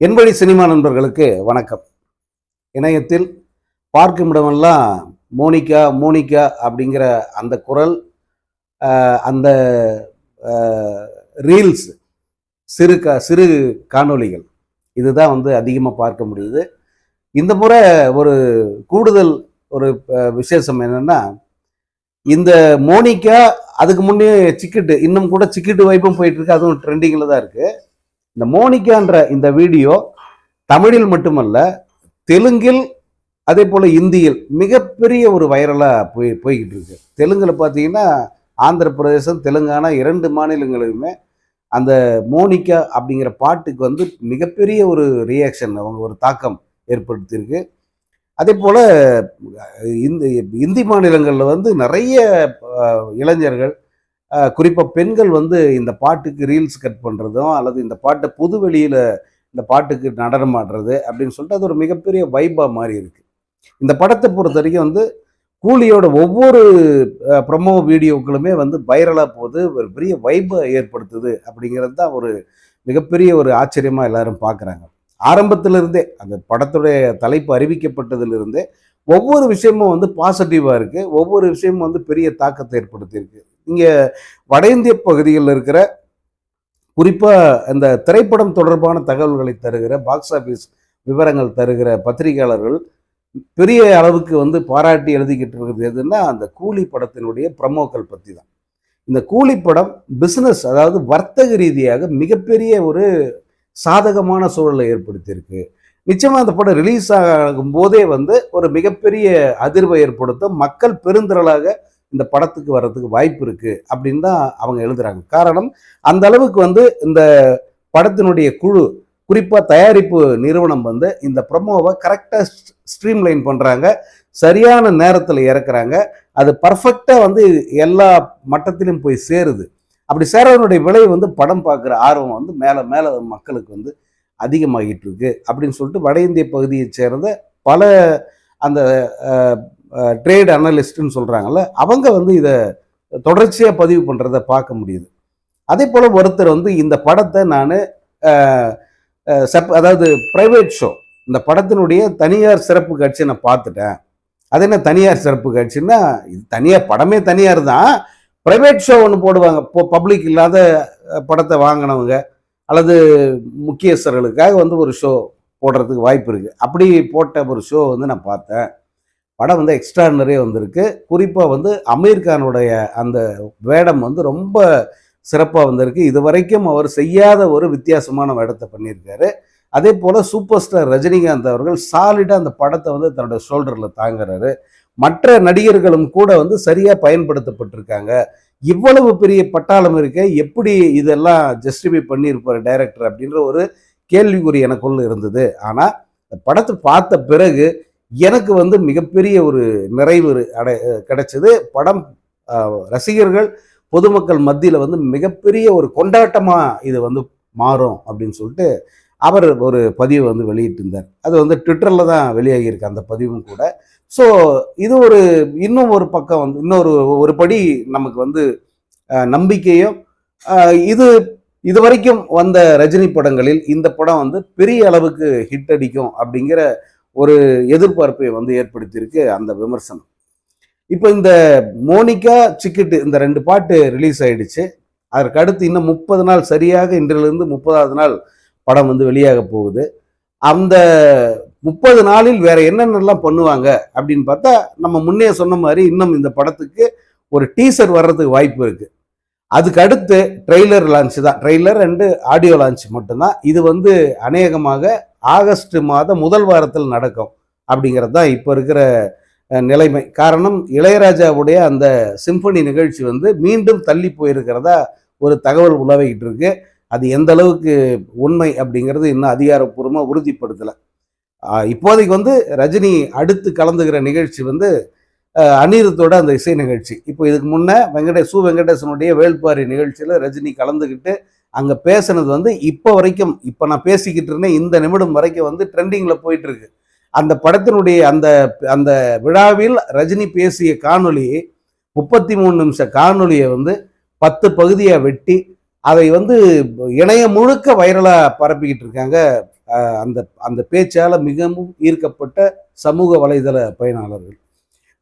என்பழி cinema நண்பர்களுக்கு வணக்கம். இணையத்தில் பார்க்கும் இடமெல்லாம் மோனிகா மோனிகா அப்படிங்கிற அந்த குரல் அந்த ரீல்ஸ் சிறு க சிறு காணொளிகள். இதுதான் வந்து அதிகமாக பார்க்க முடியுது. இந்த முறை ஒரு கூடுதல் ஒரு விசேஷம் என்னன்னா இந்த மோனிகா அதுக்கு முன்னே சிக்கிட்டு இன்னும் கூட சிக்கிட்டு வைப்பும் போயிட்டுருக்கு அதுவும் ட்ரெண்டிங்கில் தான் இருக்குது இந்த மோனிகான்ற இந்த வீடியோ தமிழில் மட்டுமல்ல தெலுங்கில் அதே போல் இந்தியில் மிகப்பெரிய ஒரு வைரலாக போய் போய்கிட்டு இருக்கு. தெலுங்கில் பார்த்தீங்கன்னா ஆந்திர பிரதேசம் தெலுங்கானா இரண்டு மாநிலங்களிலுமே அந்த மோனிகா அப்படிங்கிற பாட்டுக்கு வந்து மிகப்பெரிய ஒரு ரியாக்ஷன் அவங்க ஒரு தாக்கம் ஏற்படுத்தியிருக்கு. அதே போல் இந்த இந்தி மாநிலங்களில் வந்து நிறைய இளைஞர்கள் குறிப்பாக பெண்கள் வந்து இந்த பாட்டுக்கு ரீல்ஸ் கட் பண்ணுறதும் அல்லது இந்த பாட்டை பொது வெளியில் இந்த பாட்டுக்கு நடனம் ஆடுறது அப்படின்னு சொல்லிட்டு அது ஒரு மிகப்பெரிய வைபாக மாறி இருக்குது இந்த படத்தை பொறுத்த வரைக்கும் வந்து கூலியோட ஒவ்வொரு ப்ரொமோ வீடியோக்களுமே வந்து வைரலாக போகுது ஒரு பெரிய வைபை ஏற்படுத்துது அப்படிங்கிறது தான் ஒரு மிகப்பெரிய ஒரு ஆச்சரியமாக எல்லாரும் பார்க்குறாங்க ஆரம்பத்திலிருந்தே அந்த படத்துடைய தலைப்பு அறிவிக்கப்பட்டதுலேருந்தே ஒவ்வொரு விஷயமும் வந்து பாசிட்டிவாக இருக்குது ஒவ்வொரு விஷயமும் வந்து பெரிய தாக்கத்தை ஏற்படுத்தியிருக்கு. இங்கே வட இந்திய பகுதிகளில் இருக்கிற குறிப்பாக இந்த திரைப்படம் தொடர்பான தகவல்களை தருகிற பாக்ஸ் ஆஃபீஸ் விவரங்கள் தருகிற பத்திரிகையாளர்கள் பெரிய அளவுக்கு வந்து பாராட்டி எழுதிக்கிட்டு இருக்கிறது எதுன்னா அந்த கூலி படத்தினுடைய ப்ரமோக்கள் பற்றி தான். இந்த கூலி படம் பிஸ்னஸ் அதாவது வர்த்தக ரீதியாக மிகப்பெரிய ஒரு சாதகமான சூழலை ஏற்படுத்தியிருக்கு. நிச்சயமாக அந்த படம் ரிலீஸ் ஆகும் போதே வந்து ஒரு மிகப்பெரிய அதிர்வை ஏற்படுத்தும். மக்கள் பெருந்திரளாக இந்த படத்துக்கு வர்றதுக்கு வாய்ப்பு இருக்குது அப்படின்னு தான் அவங்க எழுதுறாங்க. காரணம் அந்த அளவுக்கு வந்து இந்த படத்தினுடைய குழு குறிப்பாக தயாரிப்பு நிறுவனம் வந்து இந்த ப்ரொமோவை கரெக்டாக ஸ்ட்ரீம் லைன் பண்ணுறாங்க சரியான நேரத்தில் இறக்குறாங்க. அது பர்ஃபெக்டாக வந்து எல்லா மட்டத்திலும் போய் சேருது. அப்படி சேரவனுடைய விலை வந்து படம் பார்க்குற ஆர்வம் வந்து மேலே மேலே மக்களுக்கு வந்து அதிகமாகிட்டு இருக்கு அப்படின்னு சொல்லிட்டு வட இந்திய பகுதியை சேர்ந்த பல அந்த ட்ரேட் அனலிஸ்ட்னு சொல்கிறாங்கல்ல அவங்க வந்து இதை தொடர்ச்சியாக பதிவு பண்ணுறத பார்க்க முடியுது. அதே போல் ஒருத்தர் வந்து இந்த படத்தை நான் செப் அதாவது ப்ரைவேட் ஷோ இந்த படத்தினுடைய தனியார் சிறப்பு காட்சியை நான் பார்த்துட்டேன். அது என்ன தனியார் சிறப்பு காட்சின்னா இது தனியார் படமே தனியார் தான். ப்ரைவேட் ஷோ ஒன்று போடுவாங்க இப்போ பப்ளிக் இல்லாத படத்தை வாங்கினவங்க அல்லது முக்கியஸ்தர்களுக்காக வந்து ஒரு ஷோ போடுறதுக்கு வாய்ப்பு இருக்குது அப்படி போட்ட ஒரு ஷோ வந்து நான் பார்த்தேன். படம் வந்து எக்ஸ்ட்ரானரே வந்திருக்கு. குறிப்பாக வந்து அமீர் கானுடைய அந்த வேடம் வந்து ரொம்ப சிறப்பாக வந்திருக்கு. இது வரைக்கும் அவர் செய்யாத ஒரு வித்தியாசமான வேடத்தை பண்ணியிருக்காரு. அதே போல் சூப்பர் ஸ்டார் ரஜினிகாந்த் அவர்கள் சாலிடாக அந்த படத்தை வந்து தன்னோட ஷோல்டரில் தாங்குறாரு. மற்ற நடிகர்களும் கூட வந்து சரியாக பயன்படுத்தப்பட்டிருக்காங்க. இவ்வளவு பெரிய பட்டாளம் இருக்க எப்படி இதெல்லாம் ஜஸ்டிஃபை பண்ணியிருப்பார் டைரக்டர் அப்படின்ற ஒரு கேள்விக்குறி எனக்குள்ள இருந்தது. ஆனால் படத்தை பார்த்த பிறகு எனக்கு வந்து மிகப்பெரிய ஒரு நிறைவு அடை கிடைச்சது. படம் ரசிகர்கள் பொதுமக்கள் மத்தியில் வந்து மிகப்பெரிய ஒரு கொண்டாட்டமாக இது வந்து மாறும் அப்படின்னு சொல்லிட்டு அவர் ஒரு பதிவை வந்து வெளியிட்டிருந்தார். அது வந்து ட்விட்டரில் தான் வெளியாகியிருக்கு அந்த பதிவும் கூட. ஸோ இது ஒரு இன்னும் ஒரு பக்கம் வந்து இன்னொரு ஒரு படி நமக்கு வந்து நம்பிக்கையும் இது இது வரைக்கும் வந்த ரஜினி படங்களில் இந்த படம் வந்து பெரிய அளவுக்கு ஹிட் அடிக்கும் அப்படிங்கிற ஒரு எதிர்பார்ப்பை வந்து ஏற்படுத்தியிருக்கு அந்த விமர்சனம். இப்போ இந்த மோனிகா சிக்கிட்டு இந்த ரெண்டு பாட்டு ரிலீஸ் ஆயிடுச்சு. அதற்கு அடுத்து இன்னும் முப்பது நாள் சரியாக இன்றிலிருந்து முப்பதாவது நாள் படம் வந்து வெளியாக போகுது. அந்த முப்பது நாளில் வேற என்னென்னலாம் பண்ணுவாங்க அப்படின்னு பார்த்தா நம்ம முன்னே சொன்ன மாதிரி இன்னும் இந்த படத்துக்கு ஒரு டீசர் வர்றதுக்கு வாய்ப்பு இருக்கு. அதுக்கு அடுத்து ட்ரெய்லர் லான்ச் தான். ட்ரெய்லர் அண்டு ஆடியோ லான்ச் மட்டும்தான். இது வந்து அநேகமாக ஆகஸ்ட் மாதம் முதல் வாரத்தில் நடக்கும் அப்படிங்கிறது தான் இப்போ இருக்கிற நிலைமை. காரணம் இளையராஜாவுடைய அந்த சிம்பனி நிகழ்ச்சி வந்து மீண்டும் தள்ளி போயிருக்கிறதா ஒரு தகவல் உலவிக்கிட்டு இருக்கு. அது எந்த அளவுக்கு உண்மை அப்படிங்கிறது இன்னும் அதிகாரப்பூர்வமாக உறுதிப்படுத்தலை. இப்போதைக்கு வந்து ரஜினி அடுத்து கலந்துக்கிற நிகழ்ச்சி வந்து அனிருத்தோட அந்த இசை நிகழ்ச்சி. இப்போ இதுக்கு முன்னே வெங்கடே சு வெங்கடேசனுடைய வேள்பாரி நிகழ்ச்சியில் ரஜினி கலந்துக்கிட்டு அங்கே பேசுனது வந்து இப்போ வரைக்கும் இப்போ நான் பேசிக்கிட்டு இருந்தேன் இந்த நிமிடம் வரைக்கும் வந்து ட்ரெண்டிங்கில் போயிட்டு இருக்கு அந்த படத்தினுடைய அந்த அந்த விழாவில் ரஜினி பேசிய காணொலி முப்பத்தி மூணு நிமிஷ காணொலியை வந்து பத்து பகுதியாக வெட்டி அதை வந்து இணையம் முழுக்க வைரலாக பரப்பிக்கிட்டு இருக்காங்க. அந்த அந்த பேச்சால் மிகவும் ஈர்க்கப்பட்ட சமூக வலைதள பயனாளர்கள்.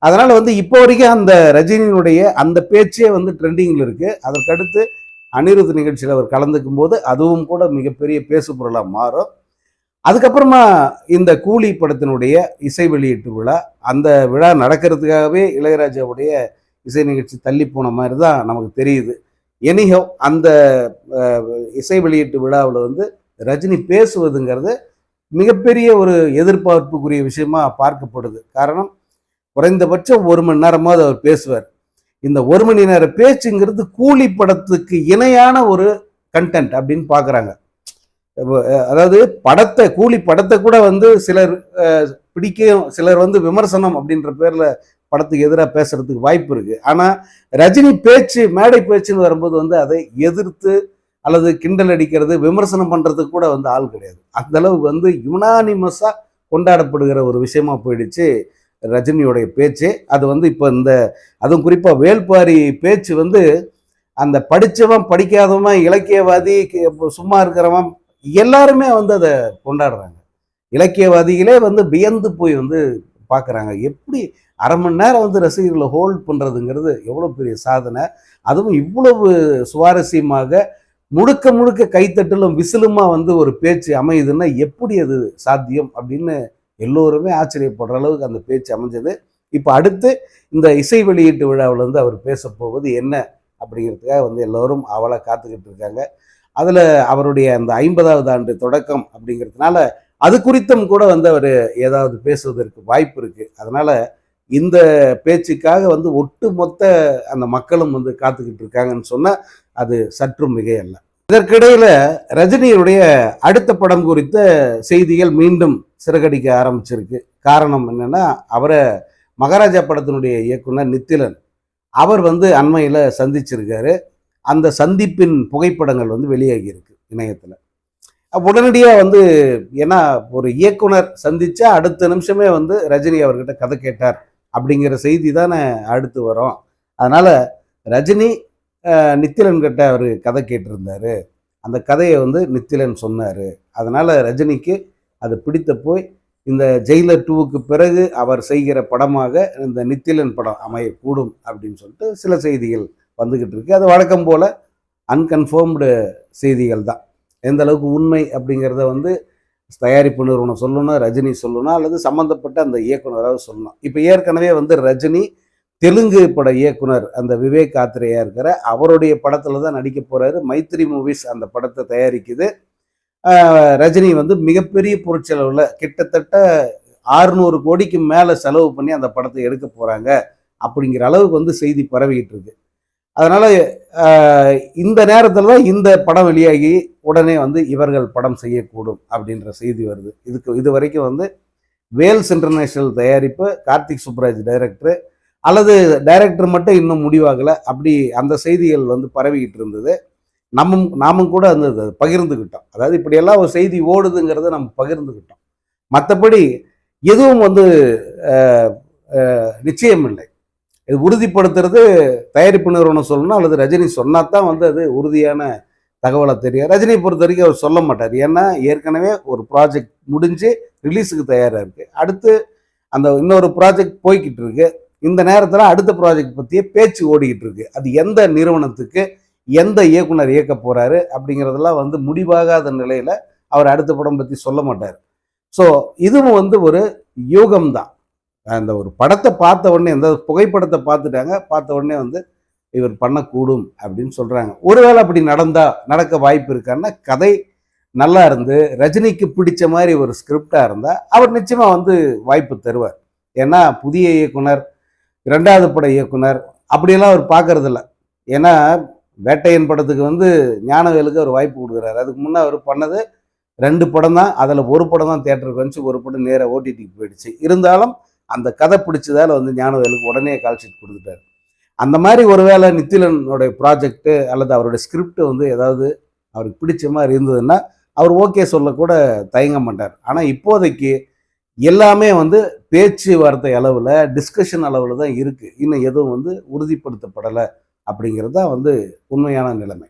அதனால் வந்து இப்போ வரைக்கும் அந்த ரஜினியினுடைய அந்த பேச்சே வந்து ட்ரெண்டிங்கில் இருக்குது அதற்கடுத்து அனிருத் நிகழ்ச்சியில் அவர் கலந்துக்கும் போது அதுவும் கூட மிகப்பெரிய பேசு பொருளாக மாறும். அதுக்கப்புறமா இந்த கூலி படத்தினுடைய இசை வெளியீட்டு விழா அந்த விழா நடக்கிறதுக்காகவே இளையராஜாவுடைய இசை நிகழ்ச்சி தள்ளி போன மாதிரி தான் நமக்கு தெரியுது. எனிஹோ அந்த இசை வெளியீட்டு விழாவில் வந்து ரஜினி பேசுவதுங்கிறது மிகப்பெரிய ஒரு எதிர்பார்ப்புக்குரிய விஷயமா பார்க்கப்படுது. காரணம் குறைந்தபட்சம் ஒரு மணி நேரமாவது அவர் பேசுவார். இந்த ஒரு மணி நேர பேச்சுங்கிறது கூலி படத்துக்கு இணையான ஒரு கண்டென்ட் அப்படின்னு பார்க்குறாங்க அதாவது படத்தை கூலி படத்தை கூட வந்து சிலர் அஹ், பிடிக்கும் சிலர் வந்து விமர்சனம் அப்படின்ற பேரில் படத்துக்கு எதிராக பேசுறதுக்கு வாய்ப்பு இருக்கு. ஆனால் ரஜினி பேச்சு மேடை பேச்சுன்னு வரும்போது வந்து அதை எதிர்த்து அல்லது கிண்டல் அடிக்கிறது விமர்சனம் பண்ணுறதுக்கு கூட வந்து ஆள் கிடையாது. அந்தளவுக்கு வந்து யுனானிமஸாக கொண்டாடப்படுகிற ஒரு விஷயமா போயிடுச்சு. ரஜினியோடைய பேச்சு. அது வந்து இப்போ இந்த அதுவும் குறிப்பாக வேள்பாரி பேச்சு வந்து அந்த படித்தவன் படிக்காதவன் இலக்கியவாதி சும்மா இருக்கிறவன் எல்லாருமே வந்து அதை கொண்டாடுறாங்க. இலக்கியவாதிகளே வந்து வியந்து போய் வந்து பார்க்குறாங்க. எப்படி அரை மணி நேரம் வந்து ரசிகர்களை ஹோல்ட் பண்ணுறதுங்கிறது எவ்வளோ பெரிய சாதனை. அதுவும் இவ்வளவு சுவாரஸ்யமாக முழுக்க முழுக்க கைத்தட்டலும் விசிலுமா வந்து ஒரு பேச்சு அமையுதுன்னா எப்படி அது சாத்தியம் அப்படின்னு எல்லோருமே ஆச்சரியப்படுற அளவுக்கு அந்த பேச்சு அமைஞ்சது. இப்போ அடுத்து இந்த இசை வெளியீட்டு விழாவில் வந்து அவர் பேச போவது என்ன அப்படிங்கிறதுக்காக வந்து எல்லோரும் அவளை காத்துக்கிட்டு இருக்காங்க. அதில் அவருடைய அந்த ஐம்பதாவது ஆண்டு தொடக்கம் அப்படிங்கிறதுனால அது குறித்தும் கூட வந்து அவர் ஏதாவது பேசுவதற்கு வாய்ப்பு இருக்குது அதனால் இந்த பேச்சுக்காக வந்து ஒட்டுமொத்த அந்த மக்களும் வந்து காத்துக்கிட்டு இருக்காங்கன்னு சொன்னால் அது சற்றும் மிகையல்ல. இதற்கிடையில் ரஜினியுடைய அடுத்த படம் குறித்த செய்திகள் மீண்டும் சிறகடிக்க ஆரம்பிச்சிருக்கு. காரணம் என்னென்னா அவரை மகாராஜா படத்தினுடைய இயக்குனர் நித்திலன் அவர் வந்து அண்மையில் சந்திச்சிருக்காரு. அந்த சந்திப்பின் புகைப்படங்கள் வந்து வெளியாகியிருக்கு இணையத்தில். உடனடியாக வந்து ஏன்னா ஒரு இயக்குனர் சந்தித்தா அடுத்த நிமிஷமே வந்து ரஜினி அவர்கிட்ட கதை கேட்டார் அப்படிங்கிற செய்தி தானே அடுத்து வரும். அதனால் ரஜினி நித்திலன் கிட்ட அவர் கதை கேட்டிருந்தாரு. அந்த கதையை வந்து நித்திலன் சொன்னார். அதனால் ரஜினிக்கு அது பிடித்த போய் இந்த ஜெயிலர் டூவுக்கு பிறகு அவர் செய்கிற படமாக இந்த நித்திலன் படம் அமையக்கூடும் அப்படின்னு சொல்லிட்டு சில செய்திகள் வந்துக்கிட்டு இருக்கு. அது வழக்கம் போல் அன்கன்ஃபார்ம்டு செய்திகள் தான். எந்த அளவுக்கு உண்மை அப்படிங்கிறத வந்து தயாரிப்பு நிறுவனம் சொல்லணும் ரஜினி சொல்லணும் அல்லது சம்மந்தப்பட்ட அந்த இயக்குனராக சொல்லணும். இப்போ ஏற்கனவே வந்து ரஜினி தெலுங்கு பட இயக்குனர் அந்த விவேக் ஆத்ரேயா இருக்கிற அவருடைய படத்தில் தான் நடிக்க போகிறாரு மைத்ரி மூவிஸ் அந்த படத்தை தயாரிக்குது. ரஜினி வந்து மிகப்பெரிய பொருட்செலவில் கிட்டத்தட்ட ஆறுநூறு கோடிக்கு மேலே செலவு பண்ணி அந்த படத்தை எடுக்க போகிறாங்க அப்படிங்கிற அளவுக்கு வந்து செய்தி பரவிக்கிட்டு இருக்கு. அதனால் இந்த நேரத்தில் தான் இந்த படம் வெளியாகி உடனே வந்து இவர்கள் படம் செய்யக்கூடும் அப்படின்ற செய்தி வருது. இதுக்கு இது வரைக்கும் வந்து வேல்ஸ் இன்டர்நேஷ்னல் தயாரிப்பு கார்த்திக் சுப்ராஜ் டைரக்டரு அல்லது டைரக்டர் மட்டும் இன்னும் முடிவாகலை. அப்படி அந்த செய்திகள் வந்து பரவிக்கிட்டு இருந்தது. நம்ம நாமும் கூட அந்த பகிர்ந்துக்கிட்டோம் அதாவது இப்படியெல்லாம் ஒரு செய்தி ஓடுதுங்கிறத நம்ம பகிர்ந்துக்கிட்டோம் மற்றபடி எதுவும் வந்து நிச்சயம் இல்லை. இது உறுதிப்படுத்துறது தயாரிப்பு நிறுவனம் சொல்லணும் அல்லது ரஜினி சொன்னா தான் வந்து அது உறுதியான தகவலை தெரியும். ரஜினியை பொறுத்த வரைக்கும் அவர் சொல்ல மாட்டார். ஏன்னா ஏற்கனவே ஒரு ப்ராஜெக்ட் முடிஞ்சு ரிலீஸுக்கு தயாராக இருக்குது அடுத்து அந்த இன்னொரு ப்ராஜெக்ட் போய்கிட்டு இருக்கு. இந்த நேரத்தில் அடுத்த ப்ராஜெக்ட் பற்றிய பேச்சு ஓடிக்கிட்டு இருக்கு. அது எந்த நிறுவனத்துக்கு எந்த இயக்குனர் இயக்க போறாரு அப்படிங்கிறதெல்லாம் வந்து முடிவாகாத நிலையில அவர் அடுத்த படம் பற்றி சொல்ல மாட்டார். ஸோ இதுவும் வந்து ஒரு யூகம் தான் அந்த ஒரு படத்தை பார்த்த உடனே இந்த புகைப்படத்தை பார்த்துட்டாங்க பார்த்த உடனே வந்து இவர் பண்ணக்கூடும் அப்படின்னு சொல்றாங்க. ஒருவேளை அப்படி நடந்தா நடக்க வாய்ப்பு இருக்கான்னா கதை நல்லா இருந்து ரஜினிக்கு பிடிச்ச மாதிரி ஒரு ஸ்கிரிப்டா இருந்தா அவர் நிச்சயமா வந்து வாய்ப்பு தருவார். ஏன்னா புதிய இயக்குனர் இரண்டாவது பட இயக்குனர் அப்படியெல்லாம் அவர் பார்க்கறதில்ல. ஏன்னா வேட்டையன் படத்துக்கு வந்து ஞானவேலுக்கு அவர் வாய்ப்பு கொடுக்குறாரு. அதுக்கு முன்னே அவர் பண்ணது ரெண்டு படம் தான். அதில் ஒரு படம் தான் தேட்டருக்கு வந்துச்சு. ஒரு படம் நேராக ஓடிடிக்கு போயிடுச்சு. இருந்தாலும் அந்த கதை பிடிச்சதால் வந்து ஞானவேலுக்கு உடனே கால் ஷீட் கொடுத்துட்டாரு. அந்த மாதிரி ஒருவேளை நித்திலனுடைய ப்ராஜெக்ட்டு அல்லது அவருடைய ஸ்கிரிப்ட் வந்து ஏதாவது அவருக்கு பிடிச்ச மாதிரி இருந்ததுன்னா அவர் ஓகே சொல்லக்கூட தயங்க மாட்டார். ஆனால் இப்போதைக்கு எல்லாமே வந்து பேச்சுவார்த்தை அளவில் டிஸ்கஷன் அளவில் தான் இருக்குது இன்னும் எதுவும் வந்து உறுதிப்படுத்தப்படலை. அப்படிங்கிறது தான் வந்து உண்மையான நிலைமை.